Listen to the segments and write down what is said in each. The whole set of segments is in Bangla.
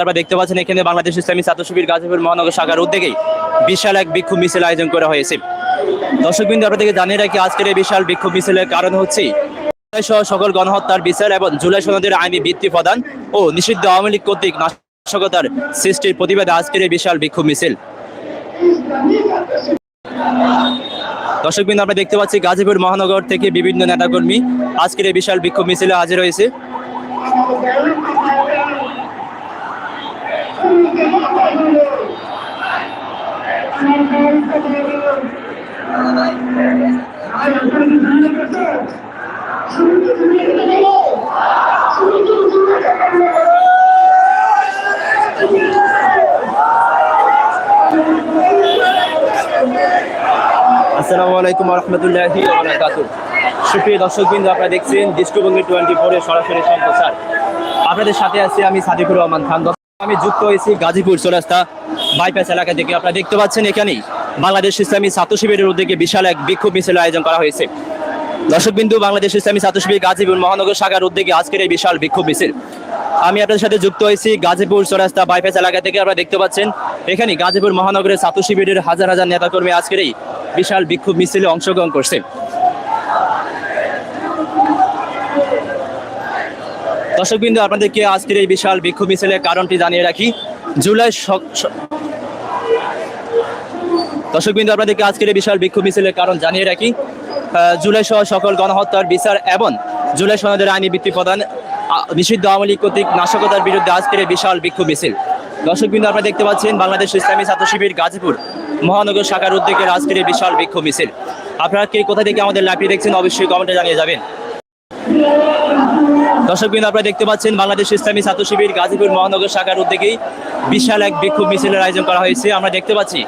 আপনারা দেখতে পাচ্ছেন এখানে বাংলাদেশ ইসলামী ছাত্র শিবির গাজীপুর মহানগর শাখার উদ্যোগেই বিশাল এক বিক্ষোভ মিছিল আয়োজন করা হয়েছে। দর্শকবৃন্দ, আপনাদেরকে জানিয়ে রাখি, আজকের এই বিশাল বিক্ষোভ মিছিলের কারণ হচ্ছে সকল গণহত্যার বিচার এবং জুলাই সনদের আইনি ভিত্তি প্রদান ও নিষিদ্ধ আওয়ামী লীগ কর্তৃক নাশকতার সৃষ্টির প্রতিবাদে আজকের এই বিশাল বিক্ষোভ মিছিল। দর্শকবৃন্দ, আমরা দেখতে পাচ্ছি গাজীপুর মহানগর থেকে বিভিন্ন নেতাকর্মী আজকের এই বিশাল বিক্ষোভ মিছিলে হাজির হয়েছে। আসসালামু আলাইকুম রহমতুল্লাহি সুপ্রিয় দর্শকবৃন্দ, আপনারা দেখছেন দৃষ্টিভঙ্গি টোয়েন্টি ফোরের সরাসরি সম্প্রচার। আপনাদের সাথে আছি আমি সাদিকুর রহমান খান। আমি যুক্ত হয়েছি গাজীপুর চৌরাস্তা বাইপাস এলাকা থেকে। আপনারা দেখতে পাচ্ছেন এখানেই বাংলাদেশ ইসলামী ছাত্র শিবিরের উদ্যোগে বিশাল এক বিক্ষোভ মিছিল আয়োজন করা হয়েছে। দর্শকবিন্দু, বাংলাদেশ ইসলামী ছাত্র শিবির গাজীপুর মহানগর শাখার উদ্যোগে আজকের এই বিশাল বিক্ষোভ মিছিল। আমি আপনাদের সাথে যুক্ত হয়েছি গাজীপুর চৌরাস্তা বাইপাস এলাকা থেকে। আপনারা দেখতে পাচ্ছেন এখানে গাজীপুর মহানগরের ছাত্র শিবিরের হাজার হাজার নেতাকর্মী আজকের এই বিশাল বিক্ষোভ মিছিলে অংশগ্রহণ করছে। দর্শকবৃন্দ, আপনাদেরকে আজকের এই বিশাল বিক্ষোভ মিছিলের কারণটি জানিয়ে রাখি। জুলাই দর্শকবৃন্দ, আপনাদেরকে আজকের এই বিশাল বিক্ষোভ মিছিলের কারণ জানিয়ে রাখি। জুলাই সহ সকল গণহত্যার বিচার এবং জুলাই সনদের আইনি ভিত্তি প্রদান নিষিদ্ধ আওয়ামী লীগ কর্তৃক নাশকতার বিরুদ্ধে আজকের এই বিশাল বিক্ষোভ মিছিল। দর্শকবৃন্দ, আপনারা দেখতে পাচ্ছেন বাংলাদেশ ইসলামী ছাত্র শিবির গাজীপুর মহানগর শাখার উদ্যোগে আজকের এই বিশাল বিক্ষোভ মিছিল। আপনারা কে, কোথা থেকে আমাদের লাইভটি দেখছেন অবশ্যই কমেন্টে জানিয়ে যাবেন। দর্শকবৃন্দ, আপনারা দেখতে পাচ্ছেন বাংলাদেশ ইসলামী ছাত্র শিবির গাজীপুর মহানগর শাখার উদ্যোগেই বিশাল এক বিক্ষোভ মিছিলের আয়োজন করা হয়েছে। আমরা দেখতে পাচ্ছি,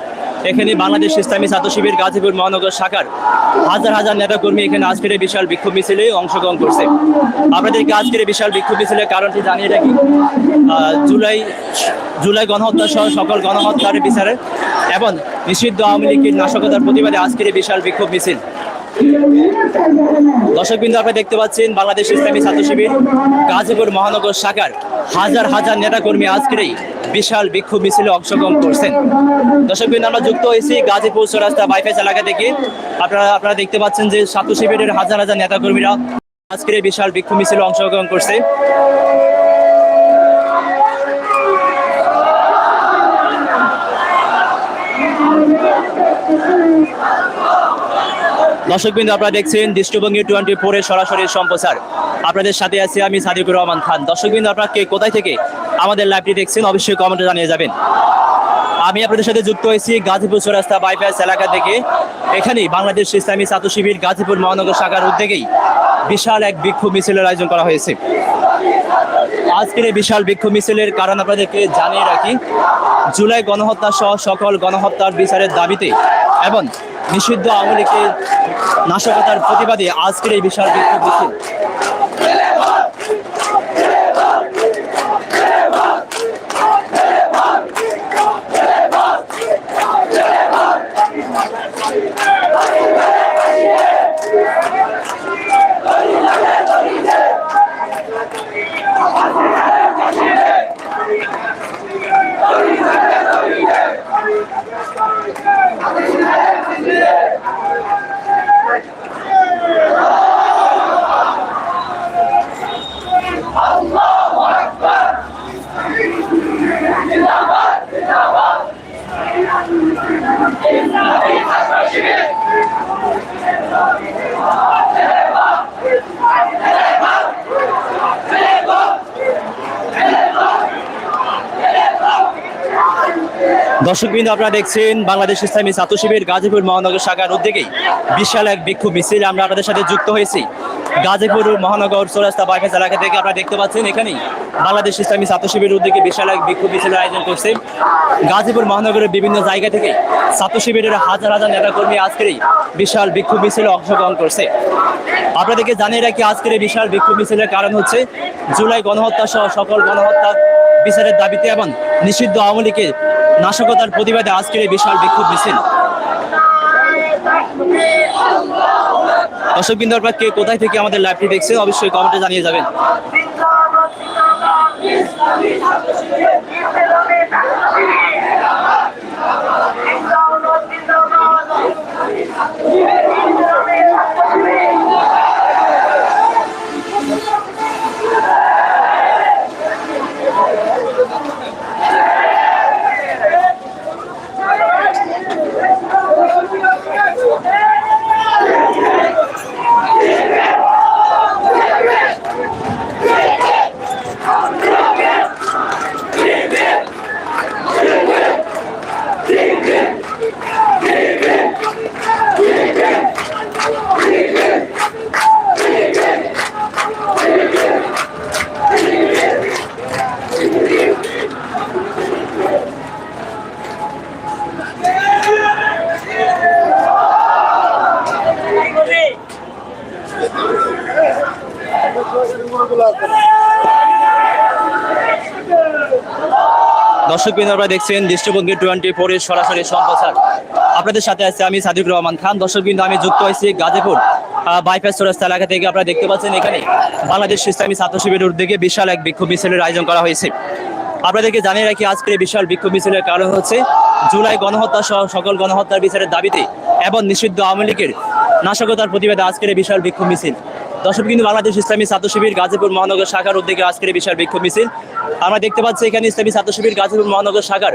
এখানে বাংলাদেশ ইসলামী ছাত্র শিবির গাজীপুর মহানগর শাখার হাজার হাজার নেতাকর্মী এখানে আজকের বিশাল বিক্ষোভ মিছিলে অংশগ্রহণ করছে। আপনাদেরকে আজকের বিশাল বিক্ষোভ মিছিলের কারণটি জানিয়ে রাখি জুলাই জুলাই গণহত্যা সহ সকল গণহত্যার বিচারে এবং নিষিদ্ধ আওয়ামী লীগের নাশকতার প্রতিবাদে আজকের বিশাল বিক্ষোভ মিছিল। দর্শকবৃন্দ, আপনি দেখতে পাচ্ছেন বাংলাদেশ ইসলামী ছাত্র শিবির, গাজীপুর মহানগর শাখার হাজার হাজার নেতাকর্মী আজকের এই বিশাল বিক্ষোভ মিছিলে অংশগ্রহণ করছেন। দর্শক বিন্দু আমরা যুক্ত হয়েছি গাজীপুর চৌরাস্তা বাইপাস এলাকা থেকে। আপনারা আপনারা দেখতে পাচ্ছেন যে ছাত্র শিবিরের হাজার হাজার নেতাকর্মীরা আজকের এই বিশাল বিক্ষোভ মিছিলে অংশগ্রহণ করছে। দর্শকবৃন্দ, আপনারা দেখছেন দৃষ্টিভঙ্গি টোয়েন্টি ফোরের সরাসরি সম্প্রচার। আপনাদের সাথে আছি আমি সাদিকুর রহমান খান। দর্শকবৃন্দ, আপনারা কে কোথায় থেকে আমাদের লাইভটি দেখছেন অবশ্যই কমেন্টে জানিয়ে যাবেন। আমি আপনাদের সাথে যুক্ত হয়েছি গাজীপুর চৌরাস্তা বাইপাস এলাকা থেকে। এখানেই বাংলাদেশ ইসলামী ছাত্র শিবির গাজীপুর মহানগর শাখার উদ্যোগেই বিশাল এক বিক্ষোভ মিছিলের আয়োজন করা হয়েছে। আজকের এই বিশাল বিক্ষোভ মিছিলের কারণ আপনাদেরকে জানিয়ে রাখি, জুলাই গণহত্যা সহ সকল গণহত্যার বিচারের দাবিতে এবং নিষিদ্ধ আওয়ামী লীগের নাশকতার প্রতিবাদে আজকের এই বিশাল বিক্ষোভ মিছিল। দর্শকবৃন্দ, আপনারা দেখছেন বাংলাদেশ ইসলামী ছাত্র শিবির গাজীপুর মহানগর শাখার উদ্যোগেই বিশাল এক বিক্ষোভ মিছিল আমরা আপনাদের সাথে যুক্ত হয়েছি। গাজীপুর মহানগর চৌরাস্তা বাইপাস এলাকা থেকে আপনারা দেখতে পাচ্ছেন এখানেই বাংলাদেশ ইসলামী ছাত্র শিবির উদ্যোগে বিশাল এক বিক্ষোভ মিছিলের আয়োজন করছে। গাজীপুর মহানগরের বিভিন্ন জায়গা থেকে ছাত্র শিবিরের হাজার হাজার নেতাকর্মী আজকের এই বিশাল বিক্ষোভ মিছিলে অংশগ্রহণ করছে। আপনাদেরকে জানিয়ে রাখি, আজকের এই বিশাল বিক্ষোভ মিছিলের কারণ হচ্ছে জুলাই গণহত্যা সহ সকল গণহত্যা বিচারের দাবিতে এবং নিষিদ্ধ আওয়ামী লীগের নাশকতার প্রতিবাদে আজকের এই বিশাল বিক্ষোভ মিছিল। দর্শকবৃন্দ আপনার কে কোথায় থেকে আমাদের লাইভটি দেখছে, অবশ্যই কমেন্টে জানিয়ে যাবেন। দর্শক বিন্দু আপনারা দেখছেন দৃষ্টিভঙ্গি টোয়েন্টি ফোরের সরাসরি সম্প্রচার। আপনাদের সাথে আছে আমি সাদিক রহমান খান। দর্শক বিন্দু আমি যুক্ত হয়েছি গাজীপুর বাইপাস চৌরাস্তা এলাকা থেকে। আপনারা দেখতে পাচ্ছেন এখানে বাংলাদেশ ইসলামী ছাত্র শিবিরের উদ্যোগে বিশাল এক বিক্ষোভ মিছিলের আয়োজন করা হয়েছে। আপনাদেরকে জানিয়ে রাখি, আজকের বিশাল বিক্ষোভ মিছিলের কারণ হচ্ছে জুলাই গণহত্যা সহ সকল গণহত্যার বিচারের দাবিতে এবং নিষিদ্ধ আওয়ামী লীগের নাশকতার প্রতিবাদে আজকের বিশাল বিক্ষোভ মিছিল। দর্শক কিন্তু বাংলাদেশ ইসলামী ছাত্র শিবির গাজীপুর মহানগর শাখার উদ্যোগে আজকের বিশাল বিক্ষোভ মিছিল। আমরা দেখতে পাচ্ছি এখানে ইসলামী ছাত্র শিবির গাজীপুর মহানগর শাখার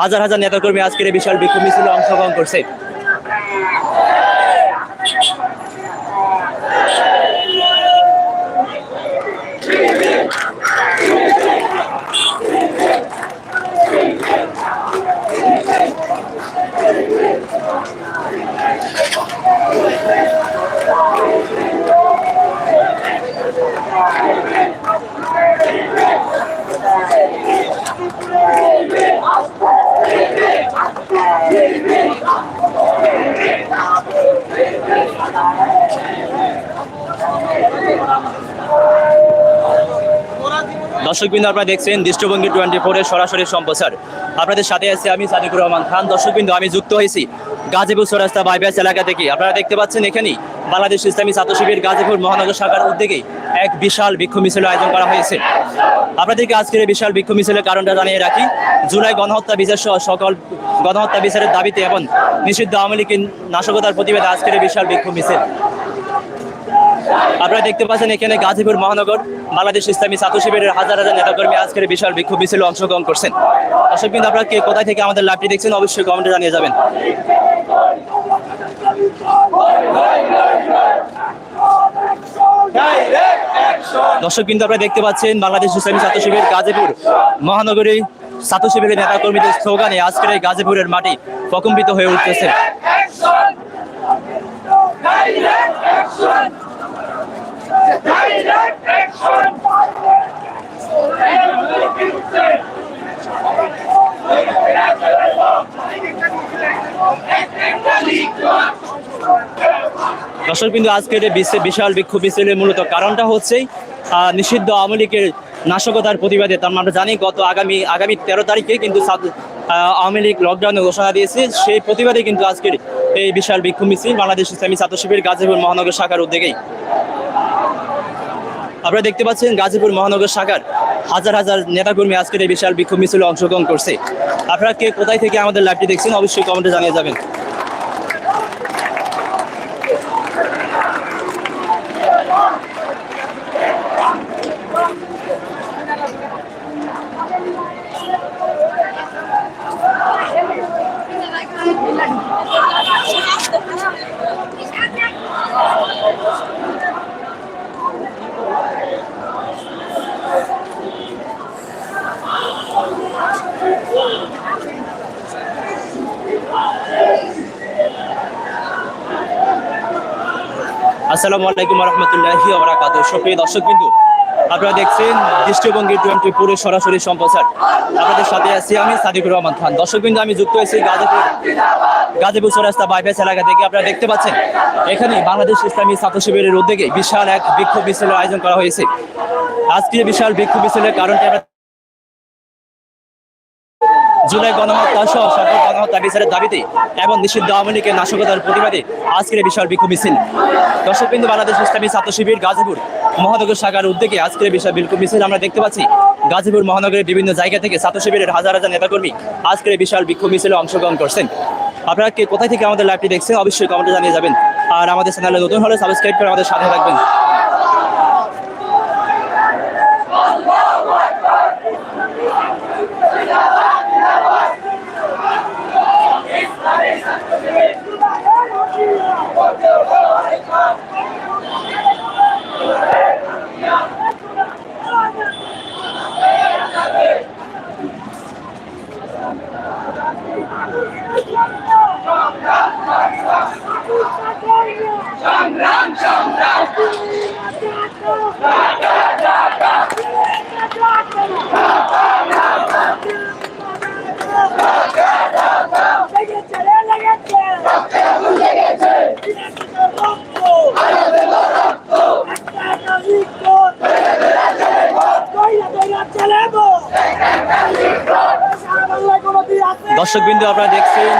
হাজার হাজার নেতাকর্মী আজকের বিশাল বিক্ষোভ মিছিলে অংশগ্রহণ করছে। দর্শক বিন্দু আপনারা দেখছেন দৃষ্টিভঙ্গি টোয়েন্টি ফোরের সরাসরি সম্প্রচার। আপনাদের সাথে আছি আমি সাদিকুর রহমান খান। দর্শকবৃন্দু, আমি যুক্ত হয়েছি গাজীপুর সরাস্তা বাইপাস এলাকা থেকে। আপনারা দেখতে পাচ্ছেন এখানেই বাংলাদেশ ইসলামী ছাত্র শিবির গাজীপুর মহানগর শাখার উদ্যোগে এক বিশাল বিক্ষোভ মিছিল আয়োজন করা হয়েছে। আপনাদেরকে আজকের এই বিশাল বিক্ষোভ মিছিলের কারণটা জানিয়ে রাখি, জুলাই গণহত্যা বিচার সহ সকল গণহত্যা বিচারের দাবিতে এবং নিষিদ্ধ আওয়ামী লীগের নাশকতার প্রতিবাদে আজকের এই বিশাল বিক্ষোভ মিছিল। আপনারা দেখতে পাচ্ছেন এখানে গাজীপুর মহানগর, বাংলাদেশ ইসলামী ছাত্র শিবিরের হাজার হাজার নেতাকর্মী আজকের বিশাল বিক্ষোভ মিছিলে অংশগ্রহণ করছেন। দর্শক কিন্তু আপনারা কে কোথায় থেকে আমাদের লাইভটি দেখছেন অবশ্যই কমেন্টে জানিয়ে যাবেন। দর্শক কিন্তু আপনারা দেখতে পাচ্ছেন, বাংলাদেশ ইসলামী ছাত্র শিবির গাজীপুর মহানগরী ছাত্র শিবিরের নেতাকর্মীদের স্লোগানে আজকের এই গাজীপুরের মাটি প্রকম্পিত হয়ে উঠতেছে। দর্শক কিন্তু আজকের বিশাল বিক্ষোভ মিছিলের মূলত কারণটা হচ্ছেই আহ, নিষিদ্ধ আওয়ামী লীগের নাশকতার প্রতিবাদে। তার মানে আমরা জানি গত আগামী আগামী তেরো তারিখে কিন্তু আওয়ামী লীগ লকডাউনের ঘোষণা দিয়েছে। সেই প্রতিবাদে কিন্তু আজকের এই বিশাল বিক্ষোভ মিছিল বাংলাদেশ ইসলামী ছাত্র শিবির গাজীপুর মহানগর শাখার উদ্যোগেই। আপনারা দেখতে পাচ্ছেন গাজীপুর মহানগর শাখার হাজার হাজার নেতাকর্মী আজকের এই বিশাল বিক্ষোভ মিছিলে অংশগ্রহণ করছে। আপনারা কে কোথায় থেকে আমাদের লাইভটি দেখছেন অবশ্যই কমেন্টে জানিয়ে যাবেন। আসসালামু আলাইকুম রহমতুল্লাহি ওবরাকাত সুপ্রিয় দর্শক বিন্দু আপনারা দেখছেন দৃষ্টিভঙ্গি টোয়েন্টি পুরো সরাসরি সম্প্রচার আপনাদের সাথে আছি আমি সাদিকুর রহমান খান। দর্শক বিন্দু আমি যুক্ত হয়েছি গাজীপুর গাজীপুর চৌরাস্তা বাইপাস এলাকা থেকে। আপনারা দেখতে পাচ্ছেন, এখানে বাংলাদেশ ইসলামী ছাত্র শিবিরের উদ্যোগে বিশাল এক বিক্ষোভ মিছিলের আয়োজন করা হয়েছে। আজকে বিশাল বিক্ষোভ মিছিলের কারণটি আমরা জুলাই গণহত্যা সহ সকল গণহত্যা বিচারের দাবিতে এবং নিষিদ্ধ আওয়ামী লীগের নাশকতার প্রতিবাদে আজকের বিশাল বিক্ষোভ মিছিল। দর্শক বিন্দু বাংলাদেশ ইসলামী ছাত্র শিবির গাজীপুর মহানগর শাখার উদ্যোগে আজকের বিশাল বিক্ষোভ মিছিল আমরা দেখতে পাচ্ছি। গাজীপুর মহানগরের বিভিন্ন জায়গা থেকে ছাত্র শিবিরের হাজার হাজার নেতাকর্মী আজকের বিশাল বিক্ষোভ মিছিলে অংশগ্রহণ করছেন। আপনারা কে কোথায় থেকে আমাদের লাইভটি দেখছেন, অবশ্যই কমেন্টে জানিয়ে যাবেন। আর আমাদের চ্যানেলে নতুন হলে সাবস্ক্রাইব করে আমাদের সাথে থাকবেন। Oh! দর্শক বিন্দু আপনারা দেখছেন।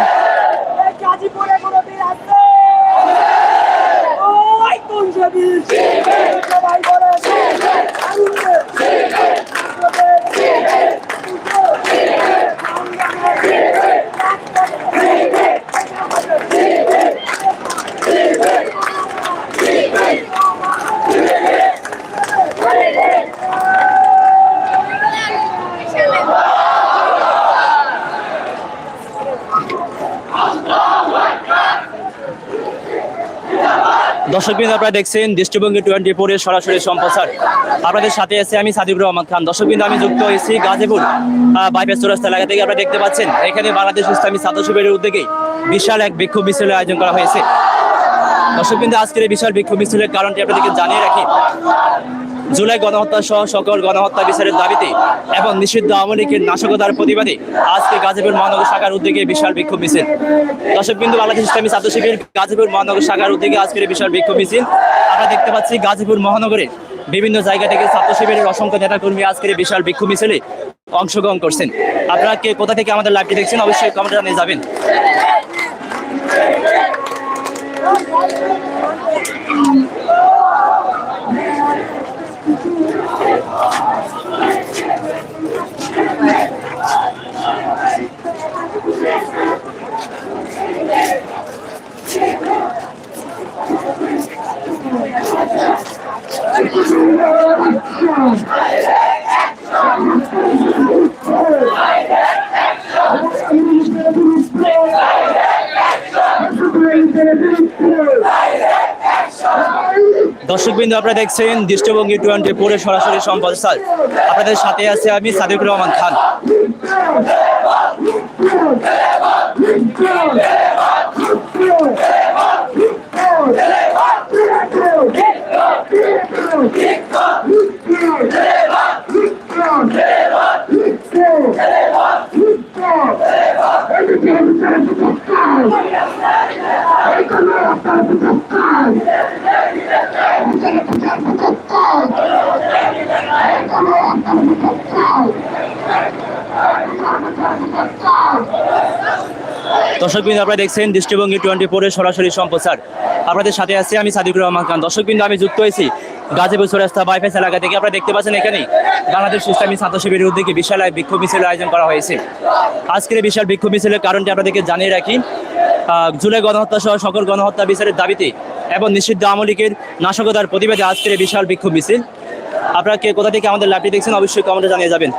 গাজীপুরে কোনো দিন আছে? ওই কোন দর্শক বিন্দু আপনারা দেখছেন দৃষ্টিভঙ্গি টোয়েন্টি ফোরের সরাসরি সম্প্রচার। আপনাদের সাথে আছে আমি সাদিবুর রহমান খান। দর্শক বিন্দু আমি যুক্ত হয়েছি গাজীপুর বাইপাস চৌরাস্তা এলাকা থেকে। আপনারা দেখতে পাচ্ছেন, এখানে বাংলাদেশ ইসলামী ছাত্র শিবিরের উদ্যোগে বিশাল এক বিক্ষোভ মিছিলের আয়োজন করা হয়েছে। দর্শক বিন্দু আজকের এই বিশাল বিক্ষোভ মিছিলের কারণটি আপনাদেরকে জানিয়ে রাখি। জুলাই গণহত্যা সহ সকল গণহত্যা বিচারের দাবিতে এবং নিষিদ্ধ আওয়ামী লীগের নাশকতার প্রতিবাদে আজকে গাজীপুর মহানগর শাখার উদ্যোগে বিশাল বিক্ষোভ মিছিল। দর্শক বিন্দু বাংলাদেশ ইসলামী ছাত্র শিবির গাজীপুর মহানগর শাখার উদ্যোগে আজকের বিশাল বিক্ষোভ মিছিল। আমরা দেখতে পাচ্ছি গাজীপুর মহানগরে বিভিন্ন জায়গা থেকে ছাত্র শিবিরের অসংখ্য নেতাকর্মী আজকের বিশাল বিক্ষোভ মিছিলে অংশগ্রহণ করছেন। আপনারা কে, কোথা থেকে আমাদের লাইভটি দেখছেন? অবশ্যই কমেন্টে জানিয়ে যাবেন। দর্শক বিন্দু আপনারা দেখছেন দৃষ্টিভঙ্গি টোয়েন্টি ফোরের সরাসরি সম্প্রচার আপনাদের সাথে আছে আমি সাদিকুর রহমান খান। দর্শক বিন্দু আপনারা দেখছেন দৃষ্টিভঙ্গি টোয়েন্টি ফোরের সরাসরি সম্প্রচার আপনাদের সাথে আছে আমি সাদিকুর রহমান খান। দর্শক বিন্দু আমি যুক্ত হয়েছি গাজীপুর চৌরাস্তা বাইপাস এলাকা থেকে। আপনারা দেখতে পাচ্ছেন এখানে বাংলাদেশ ইসলামী ছাত্র শিবিরের উদ্যোগে বিশাল বিক্ষোভ মিছিলের আয়োজন করা হয়েছে। আজকের বিশাল বিক্ষোভ মিছিলের কারণটি আপনাদেরকে জানিয়ে রাখি জুলাই গণহত্যা সহ সকল গণহত্যা বিচারের দাবিতে এবং নিষিদ্ধ আওয়ামী লীগের নাশকতার প্রতিবাদে আজকের বিশাল বিক্ষোভ মিছিল। আপনারা কে, কোথা থেকে আমাদের লাইভটি দেখছেন অবশ্যই কমেন্টে জানিয়ে যাবেন।